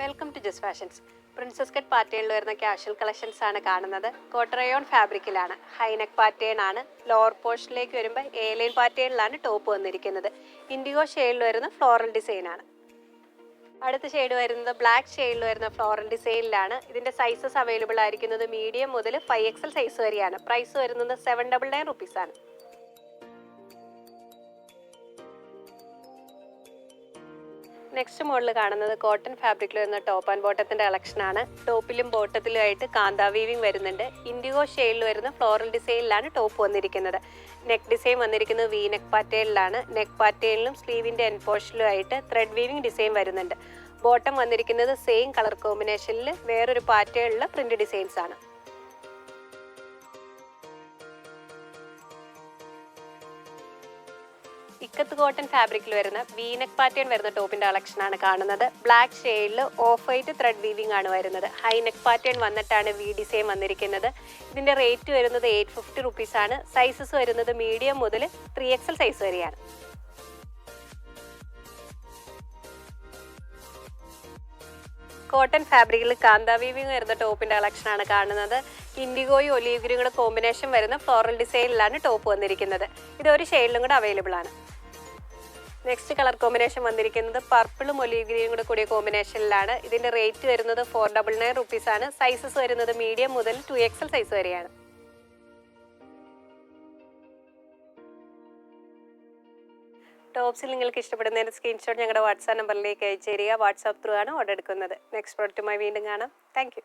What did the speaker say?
Welcome to Jas fashions princess cut പാറ്റേണിൽ വരുന്ന casual collections ആണ് കാണുന്നത്. കോട്ടറയോൺ ഫാബ്രിക്കിലാണ് ഹൈനെക്ക് പാറ്റേൺ ആണ്. ലോവർ പോർഷനിലേക്ക് വരുമ്പോൾ ഏലൈൻ ലൈൻ പാറ്റേണിലാണ് ടോപ്പ് വന്നിരിക്കുന്നത്. ഇൻഡിഗോ ഷെയ്ഡിൽ വരുന്ന ഫ്ലോറൽ ഡിസൈൻ ആണ്. അടുത്ത ഷെയ്ഡ് വരുന്നത് ബ്ലാക്ക് ഷെയ്ഡിൽ വരുന്ന ഫ്ലോറൽ ഡിസൈനിലാണ് ഇതിന്റെ സൈസസ് അവൈലബിൾ ആയിരിക്കുന്നത് മീഡിയം മുതൽ ഫൈവ് എക്സൽ സൈസ് വരെയാണ്. പ്രൈസ് വരുന്നത് seven double nine rupees next model കാണുന്നത് കോട്ടൺ ഫാബ്രിക്കിൽ വരുന്ന ടോപ്പ് ആൻഡ് ബോട്ടത്തിന്റെ കളക്ഷൻ ആണ്. ടോപ്പിലും ബോട്ടത്തിലും ആയിട്ട് കാന്താ വീവിംഗ് വരുന്നുണ്ട്. ഇൻഡിഗോ ഷെയ്ഡിൽ വരുന്ന ഫ്ലോറൽ ഡിസൈനിലാണ് ടോപ്പ് വന്നിരിക്കുന്നത്. നെക്ക് ഡിസൈൻ വന്നിരിക്കുന്നത് വി നെക്ക് പാറ്റേണിലാണ് നെക്ക് പാറ്റേണിലും സ്ലീവിന്റെ എൻപോഷനിലും ആയിട്ട് ത്രെഡ് വീവിംഗ് ഡിസൈൻ വരുന്നുണ്ട്. ബോട്ടം വന്നിരിക്കുന്നത് സെയിം കളർ കോമ്പിനേഷനിൽ വേറൊരു പാറ്റേണിലുള്ള പ്രിന്റ് ഡിസൈൻസ് ആണ്. ഇക്കത്ത് കോട്ടൺ ഫാബ്രിക്കിൽ വരുന്ന വീനക് പാറ്റേൺ വരുന്ന ടോപ്പിന്റെ കളക്ഷൻ ആണ് കാണുന്നത്. ബ്ലാക്ക് ഷെയ്ഡിൽ ഓഫ് വൈറ്റ് ത്രെഡ് വീവിംഗ് ആണ് വരുന്നത്. ഹൈ നെക്ക് പാറ്റേൺ വന്നിട്ടാണ് വി ഡിസൈൻ വന്നിരിക്കുന്നത്. ഇതിന്റെ റേറ്റ് വരുന്നത് എയ്റ്റ് ഫിഫ്റ്റി റുപ്പീസ് ആണ്. സൈസസ് വരുന്നത് മീഡിയം മുതൽ ത്രീ എക്സൽ സൈസ് വരെയാണ്. കോട്ടൺ ഫാബ്രിക്കിൽ കാന്ത വീവിങ് വരുന്ന ടോപ്പിന്റെ കളക്ഷൻ ആണ് കാണുന്നത്. ഇൻഡിഗോയും ഒലീവ് ഗ്രീനും കൂടെ കോമ്പിനേഷൻ വരുന്ന ഫ്ലോറൽ ഡിസൈനിലാണ് ടോപ്പ് വന്നിരിക്കുന്നത്. ഇത് ഒരു ഷെയ്ഡിലും കൂടെ അവൈലബിൾ ആണ്. നെക്സ്റ്റ് കളർ കോമ്പിനേഷൻ വന്നിരിക്കുന്നത് പർപ്പിളും ഒലീവ് ഗ്രീനും കൂടെ കൂടിയ കോമ്പിനേഷനിലാണ് ഇതിന്റെ റേറ്റ് വരുന്നത് ഫോർ ഡബിൾ നയൻ റുപ്പീസ് ആണ്. സൈസസ് വരുന്നത് മീഡിയം മുതൽ ടു എക്സൽ സൈസ് വരെയാണ്. ടോപ്സിൽ നിങ്ങൾക്ക് ഇഷ്ടപ്പെടുന്നതിന്റെ സ്ക്രീൻഷോട്ട് ഞങ്ങളുടെ വാട്സാപ്പ് നമ്പറിലേക്ക് അയച്ചു തരിക. വാട്സാപ്പ് ത്രൂ ആണ് ഓർഡർ എടുക്കുന്നത്. നെക്സ്റ്റ് പ്രോഡക്റ്റുമായി വീണ്ടും കാണാം. താങ്ക്